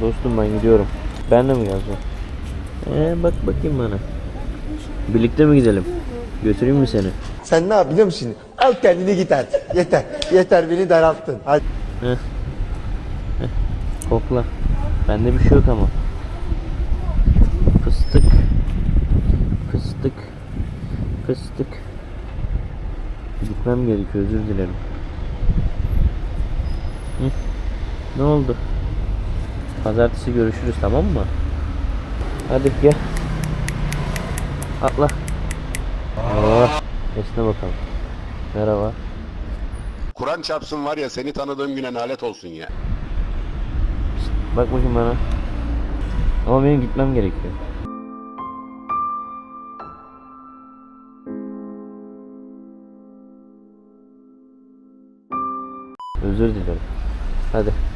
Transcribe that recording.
Dostum ben gidiyorum. Ben de mi geleceğim? Ee, bak bakayım bana. Birlikte mi gidelim? Götüreyim mi seni? Sen ne yap biliyor musun? Al kendini git artık. Yeter. Yeter beni daralttın. Hadi. Kokla. Bende bir şey yok ama. Fıstık. Fıstık. Fıstık. Gitmem gerekiyor özür dilerim. Hı? Ne oldu? Pazartesi görüşürüz tamam mı? Hadi gel. Atla. Oh, esne bakalım. Merhaba. Kur'an çarpsın var ya seni tanıdığım güne nalet olsun ya. Bak bakayım bana. Ama benim gitmem gerekiyor. Özür dilerim. Hadi.